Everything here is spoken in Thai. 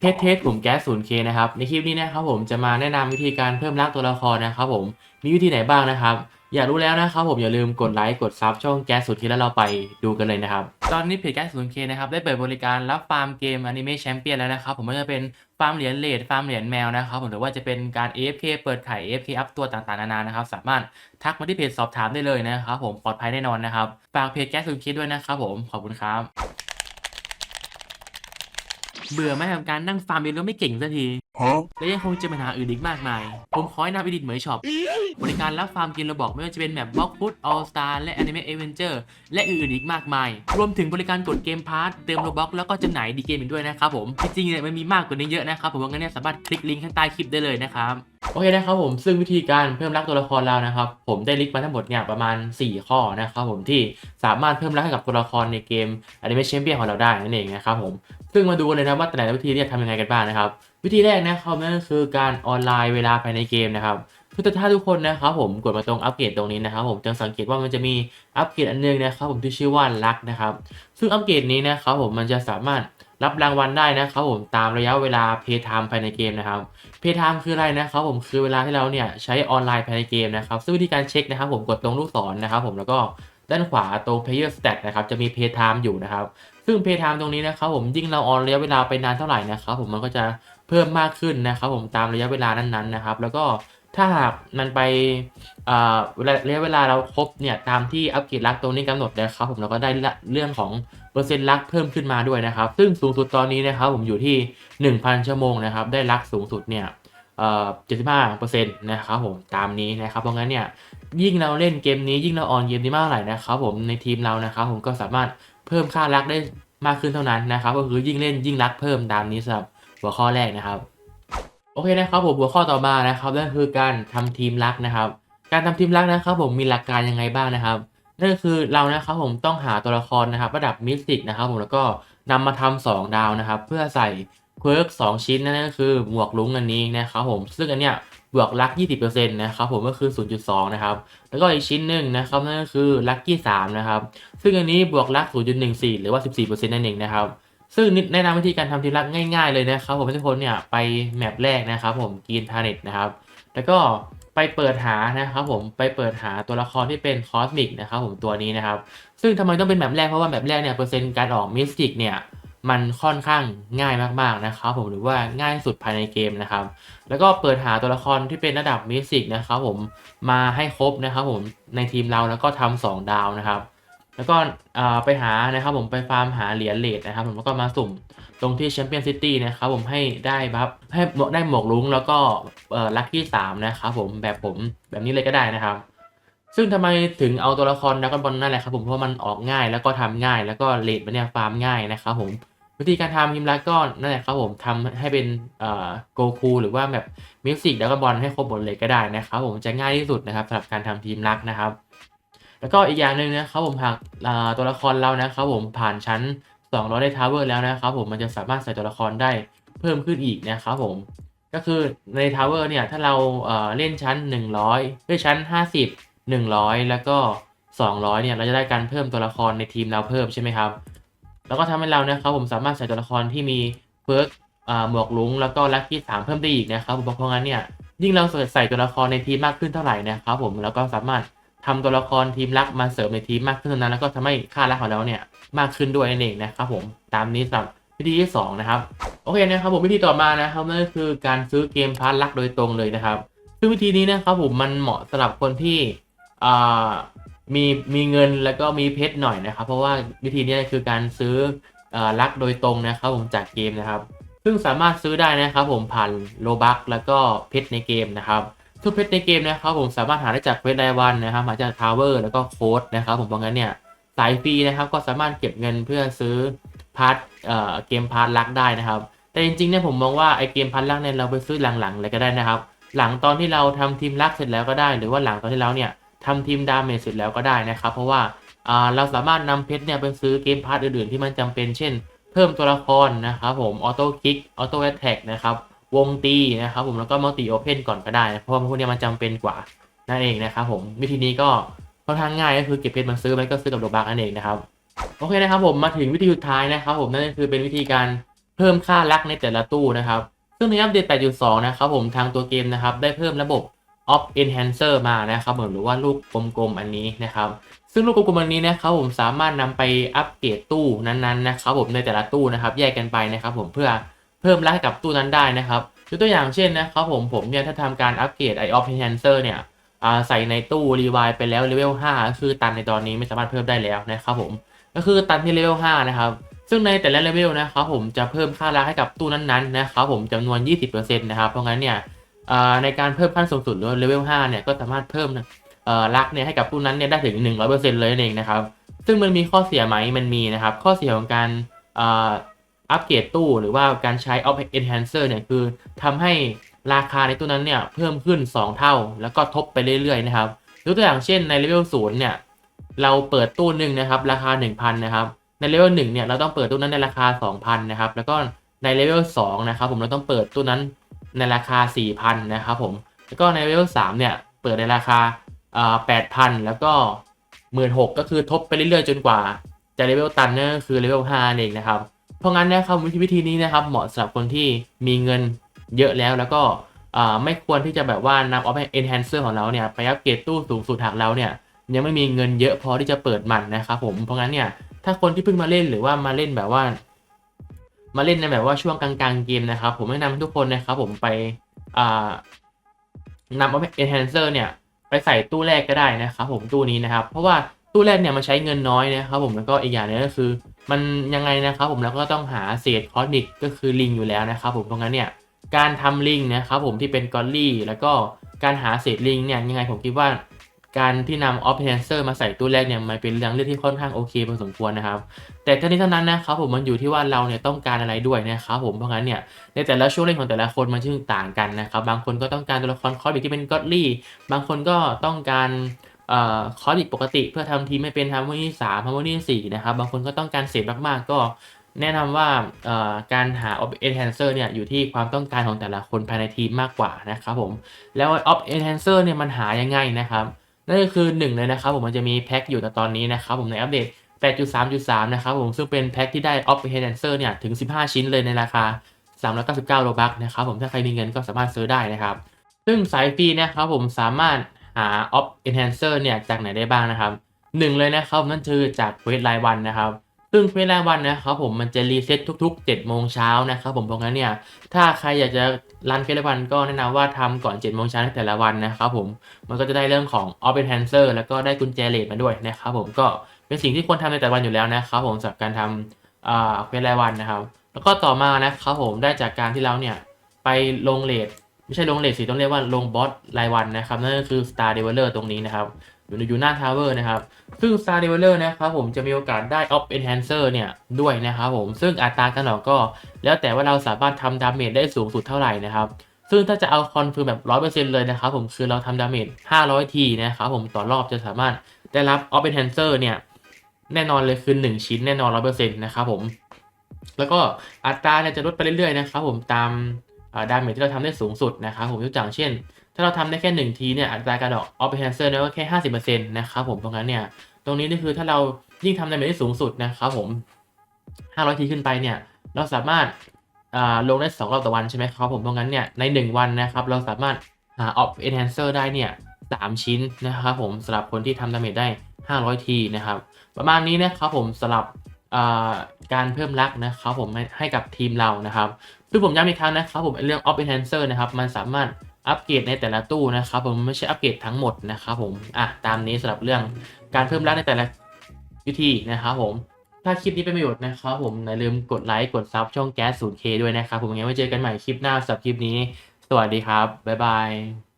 เทสเทสผมแก๊ส 0K นะครับ ในคลิปนี้นะครับผมจะมาแนะนำวิธีการเพิ่มรักตัวละครนะครับผม มีวิธีไหนบ้างนะครับ อยากรู้แล้วนะครับผมอย่าลืมกดไลค์กดซับช่องแก๊ส 0K แล้วเราไปดูกันเลยนะครับ ตอนนี้เพจแก๊ส 0K นะครับได้เปิดบริการรับฟาร์มเกมอนิเมะแชมเปี้ยนแล้วนะครับผมไม่ว่าจะเป็นฟาร์มเหรียญเลดฟาร์มเหรียญแมวนะครับผมหรือว่าจะเป็นการ AFK เปิดไข่ AFK อัพตัวต่างๆนานานะครับสามารถทักมาที่เพจสอบถามได้เลยนะครับผมปลอดภัยแน่นอนนะครับฝากเพจแก๊ส 0K ด้วยนะครับผมขอบคุณครับ เบื่อไหมกับการนั่งฟาร์มเองแล้วไม่เก่งสักที และยังคงเจะปัญหาอื่นอีกมากมาย ผมขอแนะนำอีดิทเหมยช็อปบริการรับฟาร์มกินระบอกไม่ว่าจะเป็นแบบบล็อกฟุตออลสตาร์และแอนิเมะเอเวนเจอร์และอื่นๆอีกมากมาย รวมถึงบริการกดเกมพาร์ทเติมโลบ็อกแล้วก็จำหน่ายดีเกมอีกด้วยนะครับผมจริงๆเนี่ยมันมีมากกว่านี้เยอะนะครับผมว่างั้นเนี่ยสามารถคลิกลิงก์ข้างใต้คลิปได้เลยนะครับโอเคนะครับผมซึ่งวิธีการเพิ่มรักตัวละครเรานะครับ ผมได้ลิสต์มาทั้งหมดเนี่ยประมาณ 4 ข้อนะครับผมที่สามารถเพิ่มรักให้กับตัวละครในเกม Anime Champion ของเราได้นั่นเองนะครับผมซึ่งมาดูกันเลยนะว่าแต่ละวิธีเนี่ยทำยังไงกันบ้างนะครับ วิธีแรกนะครับนั่นก็คือการออนไลน์เวลาภายในเกมนะครับคือถ้าทุกคนนะครับผมกดมาตรงอัปเกรดตรงนี้นะครับ ผมจะสังเกตว่ามันจะมีอัปเกรดอันนึงนะครับ ผมที่ชื่อว่าลักนะครับ ซึ่งอัปเกรดนี้นะครับผมมันจะสามารถรับรางวัลได้นะครับผมตามระยะเวลาเพย์ไทม์ภายในเกมนะครับเพย์ไทม์คืออะไรนะครับผมคือเวลาที่เราเนี่ยใช้ออนไลน์ภายในเกมนะครับ ซึ่งวิธีการเช็คนะครับ ผมกดตรงลูกศรนะครับผมแล้วก็ด้านขวาตรง player stat นะครับจะมี play time อยู่นะครับ ซึ่ง play time ตรงนี้นะครับผมยิ่งเราออนระยะเวลาไปนานเท่าไหร่นะครับผมมันก็จะ เพิ่มมากขึ้นนะครับผมตามระยะเวลานั้นๆนะครับ แล้วก็ถ้าหากมันไปเวลาระยะเวลาเราครบเนี่ยตามที่อัปเกรดลักตรงนี้กำหนดนะครับ ผมเราก็ได้เรื่องของเปอร์เซ็นต์ลักเพิ่มขึ้นมาด้วยนะครับ ซึ่งสูงสุดตอนนี้นะครับ ผมอยู่ที่ 1,000 ชั่วโมงนะครับ ได้ลักสูงสุดเนี่ยเจ็ดสิบห้าเปอ่อ75%นะครับผมตามนี้นะครับเพราะงั้นเนี่ยยิ่งเราเล่นเกมนี้ยิ่งเราออนเกมนี้มากเท่าไหร่นะครับผมในทีมเรานะครับผมก็สามารถเพิ่มค่ารักได้มากขึ้นเท่านั้นนะครับ ก็คือยิ่งเล่นยิ่งรักเพิ่มตามนี้สำหรับ หัวข้อแรกนะครับ โอเคนะครับผมหัวข้อต่อมานะครับนั่นคือการทำทีมรักนะครับ การทำทีมรักนะครับ ผมมีหลักการยังไงบ้างนะครับนั่นก็คือเรานะครับผมต้องหาตัวละครนะครับ ระดับมิสติกนะครับ ผมแล้วก็นำมาทำสองดาวนะครับ เพื่อใส่เพิร์กสองชิ้นนั่นก็คือหมวกลุงอันนี้นะครับผมซึ่งอันเนี้ยบวกลัก 20%นะครับผมก็คือ 0.2 นะครับ แล้วก็อีกชิ้นหนึ่งนะครับนั่นก็คือลัคกี้3นะครับ ซึ่งอันนี้บวกลัก 0.14 หรือว่า 14%นั่นเองนะครับ ซึ่งแนะนำวิธีการทำทีมรักง่าย ๆเลยนะครับผมให้ทุกคนเนี่ยไปแมปแรกนะครับผมกีนพาเน็ตนะครับ แล้วก็ไปเปิดหานะครับผมไปเปิดหาตัวละครที่เป็นคอสมิกนะครับผมตัวนี้นะครับ ซึ่งทำไมต้องเป็นแมปแรกเพราะว่าแมปแรกเนี่ยเปอร์เซ็นต์การออกมิสติกเนี่ยมันค่อนข้างง่ายมากๆนะครับผมหรือว่าง่ายสุดภายในเกมนะครับ แล้วก็เปิดหาตัวละครที่เป็นระดับมิสติกนะครับผมมาให้ครบนะครับผมในทีมเราแล้วก็ทำสองดาวนะครับ แล้วก็ไปหานะครับผมไปฟาร์มหาเหรียญเลดนะครับผมแล้วก็มาสุ่มตรงที่แชมเปี้ยนซิตี้นะครับผมให้ได้บัฟให้ได้หมวกลุงแล้วก็ลัคกี้สามนะครับผมแบบผมแบบนี้เลยก็ได้นะครับ ซึ่งทำไมถึงเอาตัวละครดักบอลนั่นแหละครับผมเพราะมันออกง่ายแล้วก็ทำง่ายแล้วก็เลดมันเนี่ยฟาร์มง่ายนะครับผมวิธีการทำทีมรักก็นั่นแหละครับผมทำให้เป็นโกคูหรือว่าแบบมิวสิกดักบอลให้ครบหมดเลยก็ได้นะครับผมจะง่ายที่สุดนะครับสำหรับการทำทีมรักนะครับ แล้วก็อีกอย่างหนึ่งนะครับผมหากตัวละครเรานะครับผมผ่านชั้น200ได้ทาวเวอร์แล้วนะครับผมมันจะสามารถใส่ตัวละครได้เพิ่มขึ้นอีกนะครับผมก็คือในทาวเวอร์เนี่ยถ้าเราเล่นชั้น 100ด้วยชั้น 50 100 แล้วก็ 200เนี่ยเราจะได้การเพิ่มตัวละครในทีมเราเพิ่มใช่ไหมครับ แล้วก็ทำให้เรานะครับผมสามารถใส่ตัวละครที่มีเพิร์กหมวกลุงแล้วก็ลัคกี้สามเพิ่มได้อีกนะครับผมเพราะงั้นเนี่ยยิ่งเราใส่ตัวละครในทีมมากขึ้นเท่าไหร่นะครับผมแล้วก็สามารถ ทำตัวละครทีมรักมาเสริมในทีมมากขึ้นเท่านั้นแล้วก็ทำให้ค่ารักของเราเนี่ยมากขึ้นด้วยนั่นเองนะครับผมตามนี้สำหรับวิธีที่สองนะครับ โอเคนะครับผมวิธีต่อมานะครับนั่นก็คือการซื้อเกมพาร์ทลักโดยตรงเลยนะครับ ซึ่งวิธีนี้นะครับผมมันเหมาะสำหรับคนที่มีมีเงินแล้วก็มีเพชรหน่อยนะครับ เพราะว่าวิธีนี้คือการซื้อลักโดยตรงนะครับผมจากเกมนะครับ ซึ่งสามารถซื้อได้นะครับผมผ่านโลบักแล้วก็เพชรในเกมนะครับ ทุกเพชรในเกมนะครับผมสามารถหาได้จากเควสรายวันนะครับมาจากทาวเวอร์แล้วก็โค้ดนะครับผมเพราะงั้นเนี่ยสายฟรีนะครับก็สามารถเก็บเงินเพื่อซื้อพาร์ทเอ่อเกมพาร์ทลักได้นะครับ แต่จริงๆเนี่ยผมมองว่าไอเกมพาร์ทลักเนี่ยเราไปซื้อหลังๆเลยก็ได้นะครับ หลังตอนที่เราทำทีมลักเสร็จแล้วก็ได้ หรือว่าหลังตอนที่เราเนี่ยทำทีมดาเมจเสร็จแล้วก็ได้นะครับ เพราะว่าอ่าเราสามารถนำเพชรเนี่ยไปซื้อเกมพาร์ทอื่นๆที่มันจำเป็นเช่น เพิ่มตัวละครนะครับผมออโต้คิกออโต้แอตแท็กนะครับ วงตีนะครับผมแล้วก็มัลติโอเพนก่อนก็ได้นะเพราะว่าพวกเนี้ยมันจำเป็นกว่านั่นเองนะครับผมวิธีนี้ก็ค่อนข้างง่ายก็คือเก็บเพชรมาซื้อมันก็ซื้อกับโลบักนั่นเองนะครับโอเคนะครับผมมาถึงวิธีสุดท้ายนะครับผมนั่นก็คือเป็นวิธีการเพิ่มค่าลักในแต่ละตู้นะครับซึ่งในอัปเดต 8.2 นะครับผมทางตัวเกมนะครับได้เพิ่มระบบ Op Enhancer มานะครับผมหรือว่าลูกกลมๆอันนี้นะครับซึ่งลูกกลมๆอันนี้นะครับผมสามารถนำไปอัปเกรดตู้นั้นๆนะครับผมในแต่ละตู้นะครับแยกกันไปนะครับผมเพื่อ เพิ่มลักให้กับตู้นั้นได้นะครับยกตัวอย่างเช่นนะครับผมผมเนี่ยถ้าทำการอัปเกรดไอ Op Enhancer เนี่ยใส่ในตู้รีวายไปแล้วเลเวล5คือตันในตอนนี้ไม่สามารถเพิ่มได้แล้วนะครับผมก็คือตันที่เลเวล5นะครับซึ่งในแต่ละเลเวลนะครับผมจะเพิ่มค่ารักให้กับตู้นั้นๆนะครับผมจำนวน 20%นะครับเพราะงั้นเนี่ยในการเพิ่มขั้นสูงสุดหรือเลเวล5เนี่ยก็สามารถเพิ่มรักเนี่ยให้กับตู้นั้นเนี่ยได้ถึง 100%เลยนั่นเองนะครับซึ่งมันมีข้อเสียไหมมันมีนะครับข้อเสียของการ อัปเกรดตู้หรือว่าการใช้ Op Enhancer เนี่ยคือทำให้ราคาในตู้นั้นเนี่ยเพิ่มขึ้น 2 เท่า แล้วก็ทบไปเรื่อยๆนะครับยกตัวอย่างเช่นในเลเวล0เนี่ยเราเปิดตู้หนึ่งนะครับราคา 1,000นะครับในเลเวลหนึ่งเนี่ยเราต้องเปิดตู้นั้นในราคา 2,000นะครับแล้วก็ในเลเวล2นะครับผมเราต้องเปิดตู้นั้นในราคา 4,000นะครับผมแล้วก็ในเลเวล3เนี่ยเปิดในราคาอ่า8,000แล้วก็16,000ก็คือทบไปเรื่อยๆ จนกว่าจะเลเวลตันเนี่ยคือเลเวล5เองนะครับ เพราะงั้นนะครับวิธีวิธีนี้นะครับเหมาะสำหรับคนที่มีเงินเยอะแล้วแล้วก็ไม่ควรที่จะแบบว่านำ Op Enhancer ของเราเนี่ยไปอัปเกรดตู้สูงสุดหากเราเนี่ยยังไม่มีเงินเยอะพอที่จะเปิดมันนะครับผมเพราะงั้นเนี่ยถ้าคนที่เพิ่งมาเล่นหรือว่ามาเล่นแบบว่า มาเล่นในแบบว่าช่วงกลางๆเกมนะครับ ผมแนะนำให้ทุกคนนะครับผมไปอ่านำ enhancer เนี่ยไปใส่ตู้แรกก็ได้นะครับผมตู้นี้นะครับ เพราะว่าตู้แรกเนี่ยมันใช้เงินน้อยนะครับผมแล้วก็อีกอย่างหนึงก็คือ มันยังไงนะครับผมแล้วก็ต้องหาเศษคอสมิกก็คือลิงอยู่แล้วนะครับผมเพราะงั้นเนี่ยการทำลิงนะครับผมที่เป็นกอลลี่ แล้วก็การหาเศษลิงเนี่ยยังไงผมคิดว่า การที่นำ Op Enhancer มาใส่ตู้แรกเนี่ยมันเป็นเรื่องเลือกที่ค่อนข้างโอเคพอสมควรนะครับ แต่ทั้งนี้ทั้งนั้นนะครับผมมันอยู่ที่ว่าเราเนี่ยต้องการอะไรด้วยนะครับผมเพราะงั้นเนี่ยในแต่ละช่วงเล่นของแต่ละคนมันชื่อต่างกันนะครับบางคนก็ต้องการตัวละครคอสบิกที่เป็นก็อดลี่ บางคนก็ต้องการ เอ่อคอสบิกปกติเพื่อทำทีไม่เป็นทำวันที่สามทำวันที่สี่นะครับ บางคนก็ต้องการเสพมากๆ ก็แนะนำว่าการหา Op Enhancer เนี่ยอยู่ที่ความต้องการของแต่ละคนภายในทีมมากกว่านะครับผม แล้ว Op Enhancer เนี่ยมันหายังไงนะครับ นั่นก็คือหนึ่งเลยนะครับผมมันจะมีแพ็คอยู่ในตอนนี้นะครับผมในอัปเดต 8.3.3 นะครับผมซึ่งเป็นแพ็คที่ได้ Op Enhancer เนี่ยถึง 15 ชิ้นเลยในราคา 399โลบักนะครับผมถ้าใครมีเงินก็สามารถซื้อได้นะครับ ซึ่งสายฟรีนะครับผมสามารถ หา Op Enhancer เนี่ยจากไหนได้บ้างนะครับหนึ่งเลยนะครับนั่นคือจากเควสรายวันนะครับซึ่งเควสรายวันนะครับผมมันจะรีเซ็ตทุกๆ7โมงเช้านะครับผมเพราะงั้นเนี่ยถ้าใครอยากจะรันเควสรายวันก็แนะนำว่าทำก่อน7โมงเช้าแต่ละวันนะครับผมมันก็จะได้เรื่องของ Op Enhancer แล้วก็ได้กุญแจเลดมาด้วยนะครับผมก็เป็นสิ่งที่ควรทำในแต่ละวันอยู่แล้วนะครับผมสำหรับการทำอ่าเควสรายวันนะครับ แล้วก็ต่อมานะครับผมได้จากการที่เราเนี่ยไปลงเลด ไม่ใช่ลงเลดสิต้องเรียกว่าลงบอสรายวันนะครับ นั่นก็คือ Star Developer ตรงนี้นะครับ อยู่ในอยู่หน้าทาวเวอร์นะครับซึ่ง Star Developer นะครับผมจะมีโอกาสได้ Op Enhancer เนี่ยด้วยนะครับผมซึ่งอัตราการออกก็ แล้วแต่ว่าเราสามารถทำดาเมจได้สูงสุดเท่าไหร่นะครับซึ่งถ้าจะเอาคอนฟิร์มแบบ100%เลยนะครับผมคือเราทำดาเมจ500ทีนะครับผมต่อรอบจะสามารถได้รับ Op Enhancer เนี่ย แน่นอนเลยคือ1ชิ้นแน่นอน100%นะครับผม แล้วก็อัตราเนี่ยจะลดไปเรื่อยๆนะครับผมตาม ดาเมจที่เราทำได้สูงสุดนะครับผมยกตัวอย่างเช่น ถ้าเราทำได้แค่ 1 ทีเนี่ยอัตราการออก Op Enhancer เนี่ยก็แค่ 50%นะครับผมเพราะงั้นเนี่ยตรงนี้นี่คือถ้าเรายิ่งทำดาเมจได้สูงสุดนะครับผม 500 ทีขึ้นไปเนี่ยเราสามารถาลงได้ 2 รอบต่อวันใช่ไหมครับผมเพราะงั้นเนี่ยใน 1 วันนะครับเราสามารถหา Op Enhancer ได้เนี่ย3ชิ้นนะครับผมสำหรับคนที่ทำดาเมจได้ 500 ทีนะครับประมาณนี้นะครับผมสำหรับ การเพิ่มลักนะครับผมให้กับทีมเรานะครับซึ่งผมย้ำอีกครั้งนะครับผมเรื่อง Op Enhancer นะครับมันสามารถอัปเกรดในแต่ละตู้นะครับผมไม่ใช่อัปเกรดทั้งหมดนะครับผมอะตามนี้สำหรับเรื่องการเพิ่มลักในแต่ละวิธีนะครับผมถ้าคลิปนี้เป็นประโยชน์นะครับผมอย่าลืมกดไลค์กดซับช่องแก๊ส 0K ด้วยนะครับผมงั้นไว้เจอกันใหม่คลิปหน้าสำหรับคลิปนี้ สวัสดีครับบ๊ายบาย